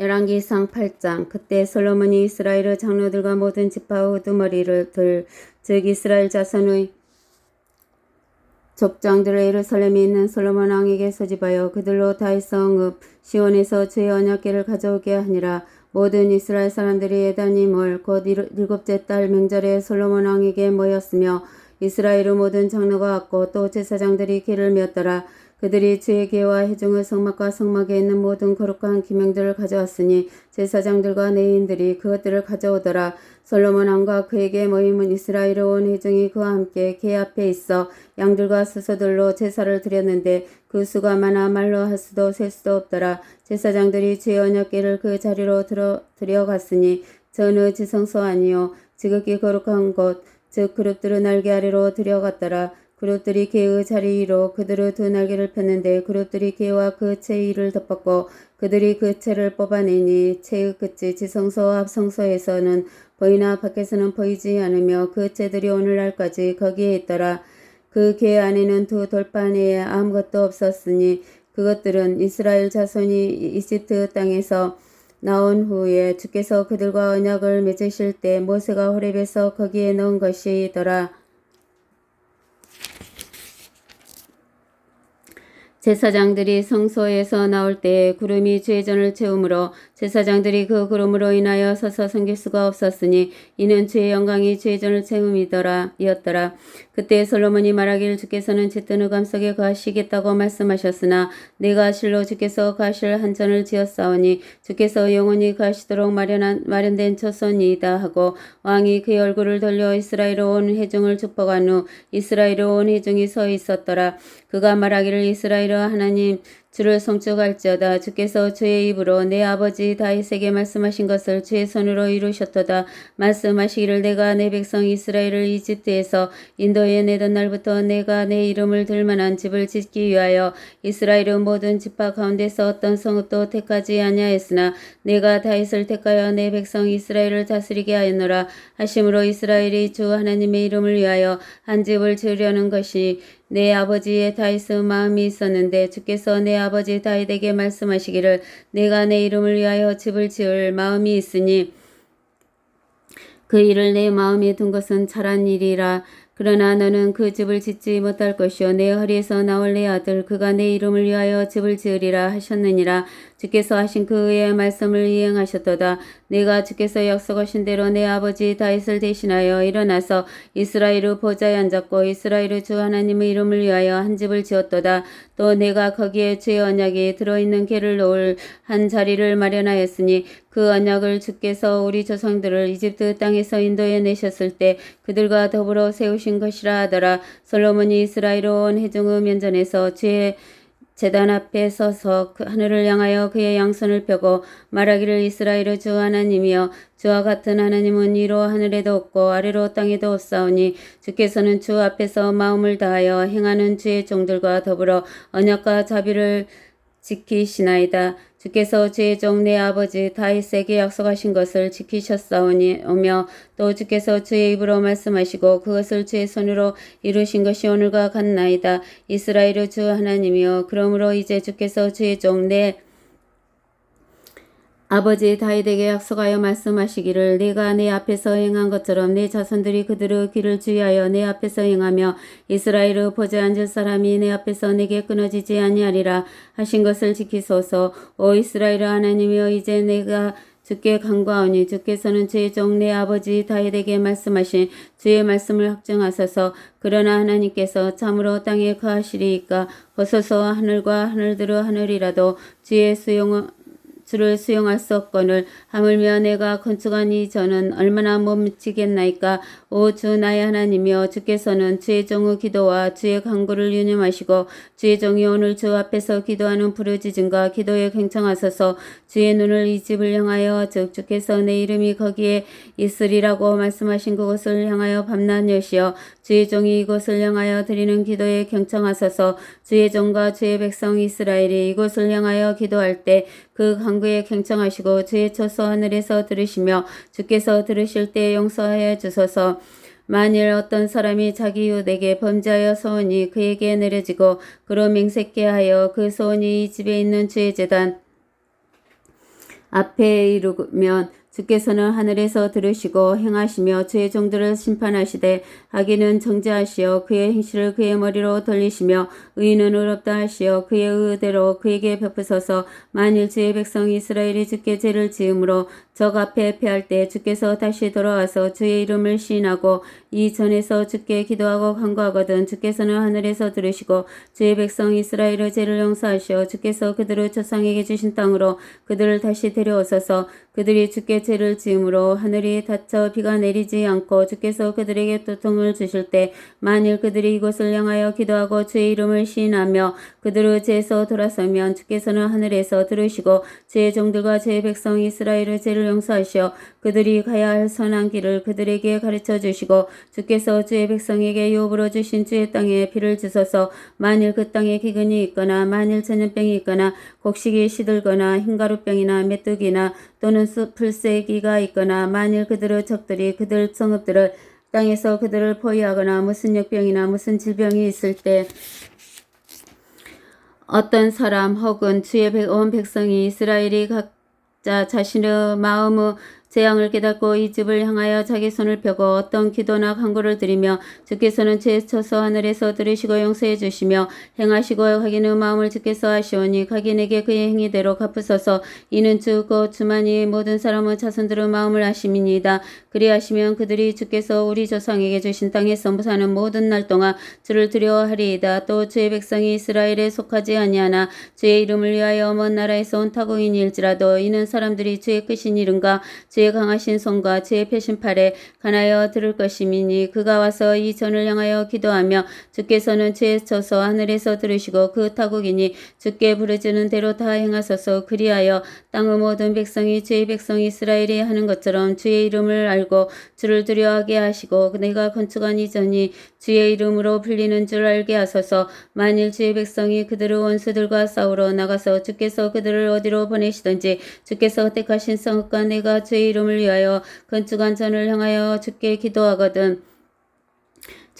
열왕기상 8장 그때 솔로몬이 이스라엘의 장로들과 모든 지파의 우두머리를 들, 즉 이스라엘 자손의 족장들을 예루살렘에 있는 솔로몬 왕에게 소집하여 그들로 다윗성읍 시온에서 죄의 언약궤를 가져오게 하니라. 모든 이스라엘 사람들이 예단임을 곧 일- 일곱째 달 명절에 솔로몬 왕에게 모였으며 이스라엘의 모든 장로가 왔고 또 제사장들이 길을 메었더라 그들이 주의 계와 회중의 성막과 성막에 있는 모든 거룩한 기명들을 가져왔으니 제사장들과 내인들이 그것들을 가져오더라. 솔로몬 왕과 그에게 모임은 이스라엘의 온 회중이 그와 함께 계 앞에 있어 양들과 수소들로 제사를 드렸는데 그 수가 많아 말로 할 수도 셀 수도 없더라. 제사장들이 주의 언약궤를 그 자리로 들어 들여갔으니 전의 지성소 아니요 지극히 거룩한 곳 즉 그룹들의 날개 아래로 들여갔더라. 그룹들이 개의 자리 위로 그들의 두 날개를 폈는데 그룹들이 개와 그채 위를 덮었고 그들이 그 채를 뽑아내니 채의 끝이 지성소 앞성소에서는 보이나 밖에서는 보이지 않으며 그 채들이 오늘날까지 거기에 있더라. 그 개 안에는 두 돌판 외에 아무것도 없었으니 그것들은 이스라엘 자손이 이집트 땅에서 나온 후에 주께서 그들과 언약을 맺으실 때 모세가 호렙에서 거기에 넣은 것이더라. 제사장들이 성소에서 나올 때에 구름이 죄전을 채우므로 제사장들이 그 구름으로 인하여 서서 섬길 수가 없었으니 이는 죄의 영광이 죄전을 채움이더라 이었더라. 그때 솔로몬이 말하기를 주께서는 짙은 흑암 속에 거하시겠다고 말씀하셨으나 내가 실로 주께서 거하실 한전을 지었사오니 주께서 영원히 거하시도록 마련한 마련된 초선이다 하고 왕이 그의 얼굴을 돌려 이스라엘 온 회중을 축복한 후 이스라엘 온 회중이 서 있었더라. 그가 말하기를 이스라엘 하나님 주를 성축할지어다. 주께서 주의 입으로 내 아버지 다윗에게 말씀하신 것을 주의 손으로 이루셨도다. 말씀하시기를 내가 내 백성 이스라엘을 이집트에서 인도에 내던 날부터 내가 내 이름을 들 만한 집을 짓기 위하여 이스라엘의 모든 지파 가운데서 어떤 성읍도 택하지 아니하였으나 내가 다윗을 택하여 내 백성 이스라엘을 다스리게 하였노라. 하심으로 이스라엘이 주 하나님의 이름을 위하여 한 집을 지으려는 것이 내 아버지의 다윗의 마음이 있었는데 주께서 내 아버지 다윗에게 말씀하시기를 내가 내 이름을 위하여 집을 지을 마음이 있으니 그 일을 내 마음에 둔 것은 잘한 일이라. 그러나 너는 그 집을 짓지 못할 것이요. 내 허리에서 나올 내 아들 그가 내 이름을 위하여 집을 지으리라 하셨느니라 주께서 하신 그의 말씀을 이행하셨도다. 내가 주께서 약속하신 대로 내 아버지 다윗을 대신하여 일어나서 이스라엘의 보좌에 앉았고 이스라엘의 주 하나님의 이름을 위하여 한 집을 지었도다. 또 내가 거기에 주의 언약이 들어있는 개를 놓을 한 자리를 마련하였으니 그 언약을 주께서 우리 조상들을 이집트 땅에서 인도해 내셨을 때 그들과 더불어 세우신 것이라 하더라. 솔로몬이 이스라엘 온 회중의 면전에서 주의 재단 앞에 서서 그 하늘을 향하여 그의 양손을 펴고 말하기를 이스라엘의 주 하나님이여 주와 같은 하나님은 위로 하늘에도 없고 아래로 땅에도 없사오니 주께서는 주 앞에서 마음을 다하여 행하는 주의 종들과 더불어 언약과 자비를 지키시나이다. 주께서 주의 종내 아버지 다윗에게 약속하신 것을 지키셨사오니 오며 또 주께서 주의 입으로 말씀하시고 그것을 주의 손으로 이루신 것이 오늘과 같나이다. 이스라엘의 주 하나님이여 그러므로 이제 주께서 주의 종내 아버지 다윗에게 약속하여 말씀하시기를 내가 내 앞에서 행한 것처럼 내 자손들이 그들의 길을 주의하여 내 앞에서 행하며 이스라엘의 보좌에 앉을 사람이 내 앞에서 내게 끊어지지 아니하리라 하신 것을 지키소서. 오 이스라엘 하나님이여 이제 내가 주께 간구하오니 주께서는 주의 종 내 아버지 다윗에게 말씀하신 주의 말씀을 확정하소서. 그러나 하나님께서 참으로 땅에 거하시리이까? 보소서 하늘과 하늘들의 하늘이라도 주의 수용 주를 수용할 수 없거늘 하물며 내가 건축한 이 저는 얼마나 못 미치겠나이까. 오 주 나의 하나님이여 주께서는 주의 종의 기도와 주의 간구를 유념하시고 주의 종이 오늘 주 앞에서 기도하는 부르짖음과 기도에 경청하소서. 주의 눈을 이 집을 향하여 즉 주께서 내 이름이 거기에 있으리라고 말씀하신 그곳을 향하여 밤낮 여시어 주의 종이 이곳을 향하여 드리는 기도에 경청하소서. 주의 종과 주의 백성 이스라엘이 이곳을 향하여 기도할 때 그 간구에 경청하시고 주의 처소 하늘에서 들으시며 주께서 들으실 때 용서하여 주소서. 만일 어떤 사람이 자기 유대에게 범죄하여 소원이 그에게 내려지고 그로 맹세케 하여 그 소원이 이 집에 있는 주의 재단 앞에 이르면 주께서는 하늘에서 들으시고 행하시며 주의 종들을 심판하시되 악인은 정죄하시어 그의 행실을 그의 머리로 돌리시며 의인은 의롭다 하시어 그의 의대로 그에게 베푸소서. 만일 주의 백성 이스라엘이 주께 죄를 지음으로 적 앞에 패할 때 주께서 다시 돌아와서 주의 이름을 시인하고 이 전에서 주께 기도하고 간구하거든 주께서는 하늘에서 들으시고 주의 백성 이스라엘의 죄를 용서하시어 주께서 그들을 조상에게 주신 땅으로 그들을 다시 데려오소서 그들이 주께 죄를 지음으로 하늘이 닫혀 비가 내리지 않고 주께서 그들에게 도통을 주실 때 만일 그들이 이곳을 향하여 기도하고 주의 이름을 시인하며 그들의 죄에서 돌아서면 주께서는 하늘에서 들으시고 주의 종들과 주의 백성 이스라엘의 죄를 용서하시어 그들이 가야 할 선한 길을 그들에게 가르쳐 주시고 주께서 주의 백성에게 유업으로 주신 주의 땅에 비를 주소서. 만일 그 땅에 기근이 있거나 만일 전염병이 있거나 곡식이 시들거나 흰가루병이나 메뚜기나 또는 수- 풀새기가 있거나 만일 그들의 적들이 그들 성읍들을 땅에서 그들을 포위하거나 무슨 역병이나 무슨 질병이 있을 때 어떤 사람 혹은 주의 백- 온 백성이 이스라엘이 각자 자신의 마음의 재앙을 깨닫고 이 집을 향하여 자기 손을 펴고 어떤 기도나 간구를 드리며 주께서는 제쳐서 하늘에서 들으시고 용서해 주시며 행하시고 각인의 마음을 주께서 하시오니 각인에게 그의 행위대로 갚으소서. 이는 주고 주만이 모든 사람의 자손들의 마음을 아심이니이다. 그리하시면 그들이 주께서 우리 조상에게 주신 땅에서 사는 모든 날 동안 주를 두려워하리이다. 또 주의 백성이 이스라엘에 속하지 아니하나 주의 이름을 위하여 먼 나라에서 온 타국인일지라도 이는 사람들이 주의 크신 이름과 주의 강하신 손과 주의 펴신 팔에 간하여 들을 것임이니 그가 와서 이 전을 향하여 기도하며 주께서는 주의 쳐서 하늘에서 들으시고 그 타국이니 주께 부르짖는 대로 다 행하소서. 그리하여 땅의 모든 백성이 주의 백성 이스라엘이 하는 것처럼 주의 이름을 알고 주를 두려워하게 하시고 내가 건축한 이 전이 주의 이름으로 불리는 줄 알게 하소서. 만일 주의 백성이 그들의 원수들과 싸우러 나가서 주께서 그들을 어디로 보내시든지 주께서 택하신 성읍과 내가 주의 이름을 위하여 건축한 전을 향하여 주께 기도하거든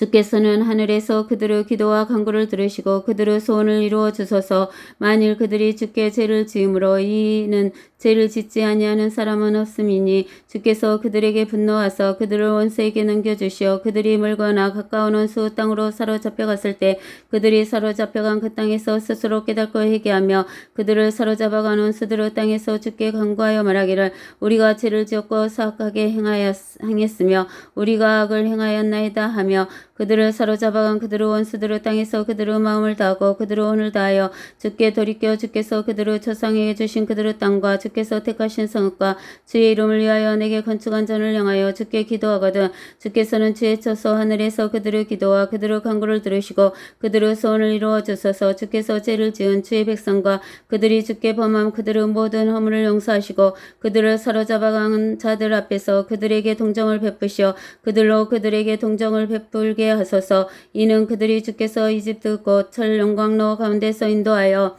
주께서는 하늘에서 그들의 기도와 간구를 들으시고 그들의 소원을 이루어 주소서. 만일 그들이 주께 죄를 지음으로 이는 죄를 짓지 아니하는 사람은 없음이니 주께서 그들에게 분노하사 그들을 원수에게 넘겨주시어 그들이 멀거나 가까운 원수 땅으로 사로잡혀갔을 때 그들이 사로잡혀간 그 땅에서 스스로 깨닫고 회개하며 그들을 사로잡아간 원수들의 땅에서 주께 간구하여 말하기를 우리가 죄를 지었고 사악하게 행하였, 행했으며 우리가 악을 행하였나이다 하며 그들을 사로잡아간 그들의 원수들의 땅에서 그들의 마음을 다하고 그들의 혼을 다하여 주께 돌이켜 주께서 그들의 조상에게 주신 그들의 땅과 주께서 택하신 성읍과 주의 이름을 위하여 내게 건축한 전을 향하여 주께 기도하거든 주께서는 주의 쳐서 하늘에서 그들의 기도와 그들의 간구를 들으시고 그들의 소원을 이루어 주소서. 주께서 죄를 지은 주의 백성과 그들이 주께 범함 그들의 모든 허물을 용서하시고 그들을 사로잡아간 자들 앞에서 그들에게 동정을 베푸시어 그들로 그들에게 동정을 베풀게 하소서. 이는 그들이 주께서 이집트 곧 철용광로 가운데서 인도하여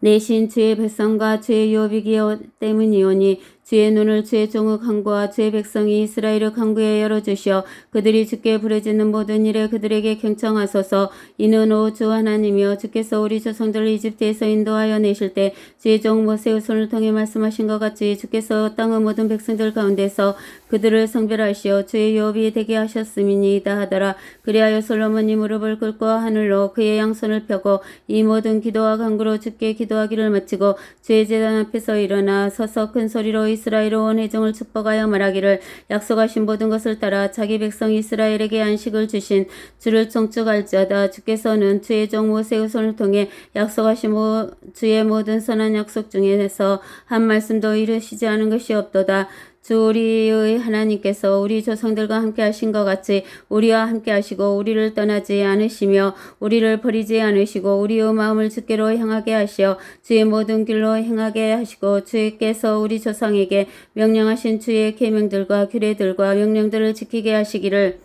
내신 주의 백성과 주의 유업이기 때문이오니 주의 눈을 주의 종의 강구와 주의 백성이 이스라엘의 강구에 열어주시어 그들이 주께 부르짖는 모든 일에 그들에게 경청하소서. 이는 오 주 하나님이여 주께서 우리 조상들을 이집트에서 인도하여 내실 때 주의 종 모세의 손을 통해 말씀하신 것 같이 주께서 땅의 모든 백성들 가운데서 그들을 성별하시어 주의 유업이 되게 하셨음이니이다 하더라. 그리하여 솔로몬이 무릎을 꿇고 하늘로 그의 양손을 펴고 이 모든 기도와 간구로 주께 기도하기를 마치고 주의 제단 앞에서 일어나 서서 큰 소리로 이스라엘 온 회중을 축복하여 말하기를 약속하신 모든 것을 따라 자기 백성 이스라엘에게 안식을 주신 주를 청축할지어다. 주께서는 주의 종 모세의 손을 통해 약속하신 모, 주의 모든 선한 약속 중에서 한 말씀도 이루시지 않은 것이 없도다 주 우리의 하나님께서 우리 조상들과 함께 하신 것 같이 우리와 함께 하시고 우리를 떠나지 않으시며 우리를 버리지 않으시고 우리의 마음을 주께로 향하게 하시어 주의 모든 길로 행하게 하시고 주께서 우리 조상에게 명령하신 주의 계명들과 규례들과 명령들을 지키게 하시기를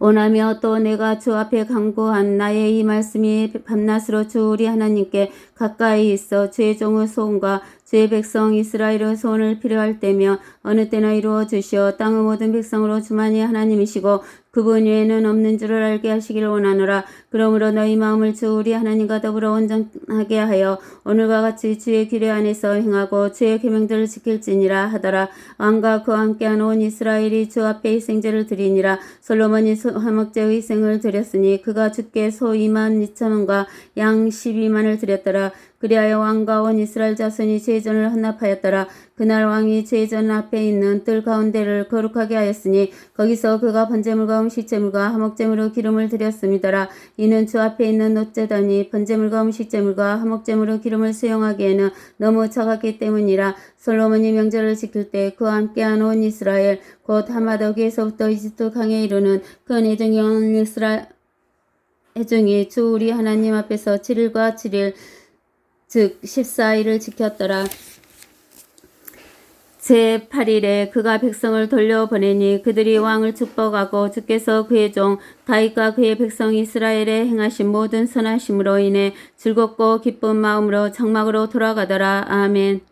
원하며 또 내가 주 앞에 강구한 나의 이 말씀이 밤낮으로 주 우리 하나님께 가까이 있어 주의 종의 소원과 주의 백성 이스라엘의 소원을 필요할 때며 어느 때나 이루어 주시어 땅의 모든 백성으로 주만이 하나님이시고 그분 외에는 없는 줄을 알게 하시기를 원하노라. 그러므로 너희 마음을 주 우리 하나님과 더불어 온전하게 하여 오늘과 같이 주의 규례 안에서 행하고 주의 계명들을 지킬지니라 하더라. 왕과 그와 함께한 온 이스라엘이 주 앞에 희생제를 드리니라. 솔로몬이 소- 화목제 희생을 드렸으니 그가 주께 소 2만 2천원과 양 12만을 드렸더라. 그리하여 왕과 온 이스라엘 자손이 제전을 헌납하였더라. 그날 왕이 제전 앞에 있는 뜰 가운데를 거룩하게 하였으니 거기서 그가 번제물과 음식제물과 화목제물로 기름을 드렸음이더라. 이는 주 앞에 있는 노제단이 번제물과 음식제물과 화목제물로 기름을 수용하기에는 너무 작았기 때문이라. 솔로몬이 명절을 지킬 때 그와 함께한 온 이스라엘 곧 하마더기에서부터 이집트 강에 이르는 그 내정이 온 이스라엘 해중이 주 우리 하나님 앞에서 7일과 7일 즉 14일을 지켰더라. 제 8일에 그가 백성을 돌려보내니 그들이 왕을 축복하고 주께서 그의 종 다윗과 그의 백성 이스라엘에 행하신 모든 선하심으로 인해 즐겁고 기쁜 마음으로 장막으로 돌아가더라. 아멘.